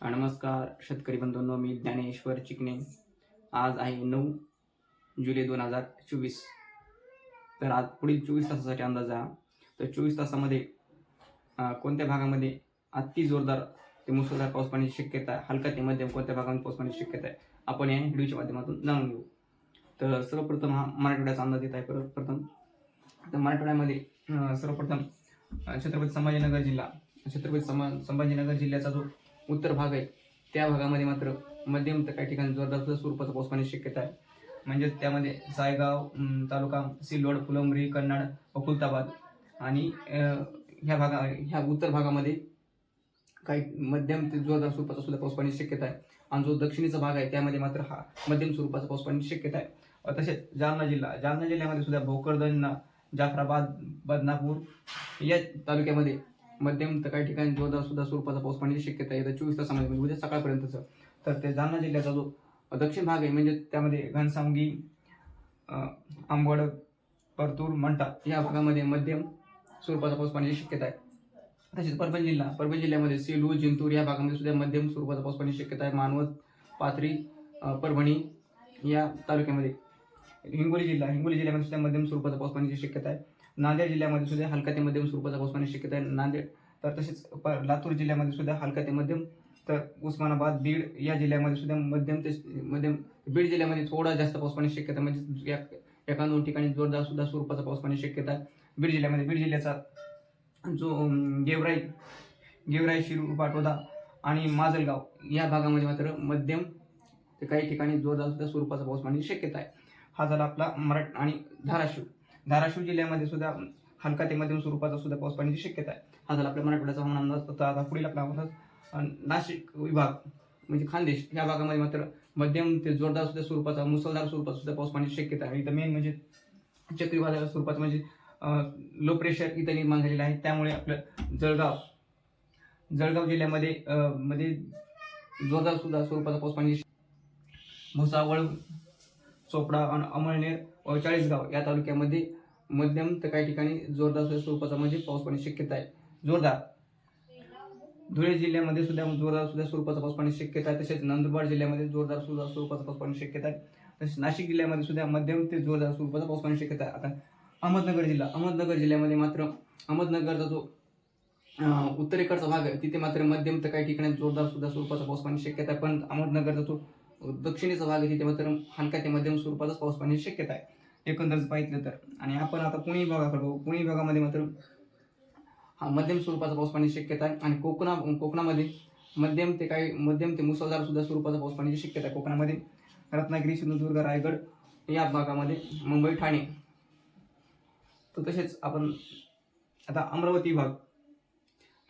नमस्कार शेतकरी बंधूंनो मी ज्ञानेश्वर चिकणे आज आहे नऊ जुलै दोन हजार चोवीस. तर आज पुढील चोवीस तासासाठी अंदाज आहे हा. तर चोवीस तासामध्ये कोणत्या भागामध्ये अति जोरदार ते मुसळधार पाऊस पाण्याची शक्यता आहे हलका ते मध्यम कोणत्या भागामध्ये पाऊस पाण्याची शक्यता आहे आपण या व्हिडिओच्या माध्यमातून जाणून घेऊ. तर सर्वप्रथम हा मराठवाड्याचा अंदाज येत आहे. प्रथम तर मराठवाड्यामध्ये सर्वप्रथम छत्रपती संभाजीनगर जिल्हा छत्रपती समा संभाजीनगर जिल्ह्याचा जो उत्तर भाग आहे. त्या भागामध्ये मात्र मध्यम तर काही ठिकाणी जोरदार स्वरूपाचा पाऊस पाण्याची शक्यता आहे. म्हणजेच त्यामध्ये सायगाव तालुका सिल्लोड फुलंब्री कन्नड अकुलताबाद आणि ह्या भागा ह्या उत्तर भागामध्ये काही मध्यम ते जोरदार स्वरूपाचा सुद्धा पाऊस पाण्याची शक्यता आहे. आणि जो दक्षिणेचा भाग आहे त्यामध्ये मात्र हा मध्यम स्वरूपाचा पाऊस पाण्याची शक्यता आहे. तसेच जालना जिल्हा जालना जिल्ह्यामध्ये सुद्धा भोकरदन जाफराबाद बदनापूर या तालुक्यामध्ये मध्यम तर काही ठिकाणी जोरदार सुद्धा स्वरूपाचा पाऊस पाण्याची शक्यता आहे. येत्या चोवीस तासामध्ये म्हणजे उद्या सकाळपर्यंतचं. तर ते जालना जिल्ह्याचा जो दक्षिण भाग आहे म्हणजे त्यामध्ये घनसावंगी आंबड परतूर मंटा या भागामध्ये मध्यम स्वरूपाचा पाऊस पाण्याची शक्यता आहे. तसेच परभणी जिल्हा परभणी जिल्ह्यामध्ये सेलू जिंतूर या भागामध्ये सुद्धा मध्यम स्वरूपाचा पाऊस पाण्याची शक्यता आहे. मानवत पाथरी परभणी या तालुक्यामध्ये. हिंगोली जिल्हा हिंगोली जिल्ह्यामध्ये सुद्धा मध्यम स्वरूपाचा पाऊस पाण्याची शक्यता आहे. नांदेड जिल्ह्यामध्ये सुद्धा हलका ते मध्यम स्वरूपाचा पाऊस पाण्याची शक्यता आहे. नांदेड तर तसेच प- लातूर जिल्ह्यामध्ये सुद्धा हलका ते मध्यम तर उस्मानाबाद बीड या जिल्ह्यामध्ये सुद्धा मध्यम ते मध्यम बीड जिल्ह्यामध्ये थोडा जास्त पाऊस पाण्याची शक्यता म्हणजे या- एका दोन ठिकाणी जोरदार सुद्धा स्वरूपाचा पाऊस पाण्याची शक्यता आहे. बीड जिल्ह्यामध्ये बीड जिल्ह्याचा जो गेवराई गेवराई शिरूर पाटोदा आणि माजलगाव या भागामध्ये मात्र मध्यम ते काही ठिकाणी जोरदार सुद्धा स्वरूपाचा पाऊस पाण्याची शक्यता आहे. हा झाला आपला मराठ आणि धाराशिव. धाराशिव जिल्ह्यामध्ये सुद्धा हलका ते मध्यम स्वरूपाचा सुद्धा पाऊस पाण्याची शक्यता आहे. हा झाला आपल्या मराठवाड्याचा हवामान अंदाज. तर आता पुढील आपला अंदाज नाशिक विभाग म्हणजे खानदेश या भागामध्ये मात्र मध्यम ते जोरदार सुद्धा स्वरूपाचा मुसळधार स्वरूपाचा सुद्धा पाऊस पाण्याची शक्यता आहे. इथं मेन म्हणजे चक्रीवादळ स्वरूपाचं म्हणजे लो प्रेशर इथं निर्माण झालेलं आहे. त्यामुळे आपलं जळगाव जळगाव जिल्ह्यामध्ये मध्ये जोरदार सुद्धा स्वरूपाचा पाऊस पाण्याची भुसावळ चोपडा आणि अमळनेर चाळीसगाव या तालुक्यामध्ये मध्यम तर काही ठिकाणी जोरदार स्वरूपाचा म्हणजे पाऊस पाण्याची शक्यता आहे. जोरदार. धुळे जिल्ह्यामध्ये सुद्धा जोरदार सुद्धा स्वरूपाचा पाऊस पाण्याची शक्यता आहे. तसेच नंदुरबार जिल्ह्यामध्ये जोरदार सुद्धा स्वरूपाचा पाऊस पाण्याची शक्यता आहे. तसेच नाशिक जिल्ह्यामध्ये सुद्धा मध्यम ते जोरदार स्वरूपाचा पाऊस पाण्याची शक्यता आहे. आता अहमदनगर जिल्हा अहमदनगर जिल्ह्यामध्ये मात्र अहमदनगरचा जो उत्तरेकडचा भाग आहे तिथे मात्र मध्यम तर काही ठिकाणी जोरदार सुद्धा स्वरूपाचा पाऊस पाण्याची शक्यता आहे. पण अहमदनगरचा जो दक्षिणेचा भाग आहे तिथे मात्र हलका ते मध्यम स्वरूपाचाच पाऊस पाण्याची शक्यता आहे. एकंदरच पाहिलं तर. आणि आपण आता पुणे विभागाकडे बघू. पुणे विभागामध्ये मात्र हा मध्यम स्वरूपाचा पाऊस पाण्याची शक्यता आहे. आणि कोकणा कोकणामध्ये मध्यम ते काही मध्यम ते मुसळधार सुद्धा स्वरूपाचा पाऊस पाण्याची शक्यता आहे. कोकणामध्ये रत्नागिरी सिंधुदुर्ग रायगड या भागामध्ये मुंबई ठाणे. तर तसेच आपण आता अमरावती विभाग.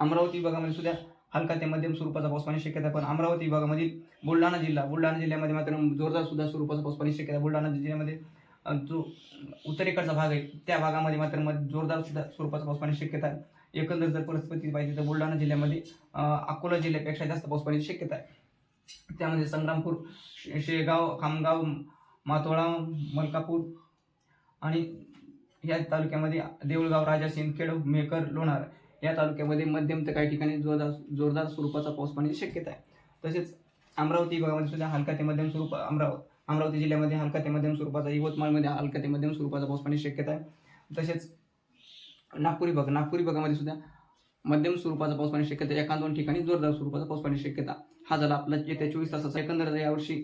अमरावती विभागामध्ये सुद्धा हलका ते मध्यम स्वरूपाचा पाऊस पाणी शक्यता पण अमरावती विभागामधील बुलढाणा जिल्हा बुलढाणा जिल्ह्यामध्ये मात्र जोरदार सुद्धा स्वरूपाचा पाऊस पाणी शक्यता बुलढाणा जिल्ह्यामध्ये जो उत्तरेकडचा भाग आहे त्या भागामध्ये मात्र मध- जोरदार सुद्धा स्वरूपाचा पाऊस पाणी शक्यता आहे. एकंदर जर परिस्थिती पाहिजे तर बुलढाणा जिल्ह्यामध्ये अकोला जिल्ह्यापेक्षा जास्त पाऊस पाण्याची शक्यता आहे. त्यामध्ये संग्रामपूर शे- शेगाव खामगाव मातोळा मलकापूर आणि या तालुक्यामध्ये देऊळगाव राजा सिंदखेड मेकर लोणार या तालुक्यामध्ये मध्यम ते काही ठिकाणी जोरदार जोरदार स्वरूपाचा पाऊस पाण्याची शक्यता आहे. तसेच अमरावती विभागामध्ये सुद्धा हलका ते मध्यम स्वरूप अमराव अमरावती जिल्ह्यामध्ये हलका ते मध्यम स्वरूपाचा यवतमाळमध्ये हलका ते मध्यम स्वरूपाचा पाऊस पडण्याची शक्यता आहे. तसेच नागपूर विभाग नागपूर विभागामध्ये सुद्धा मध्यम स्वरूपाचा पाऊस पडण्याची शक्यता आहे. एका दोन ठिकाणी जोरदार स्वरूपाचा पाऊस पाण्याची शक्यता हा झाला आपला येत्या चोवीस तासाचा एकंदर. यावर्षी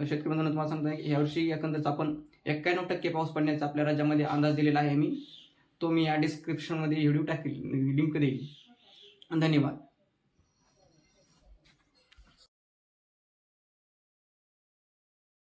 शेतकरी बंधूंना तुम्हाला सांगतो यावर्षी एकंदरच आपण एक्क्याण्णव टक्के पाऊस पडण्याचा आपल्या राज्यामध्ये अंदाज दिलेला आहे मी. तो मी या डिस्क्रिप्शनमध्ये व्हिडिओ टाकेल लिंक देईल. धन्यवाद.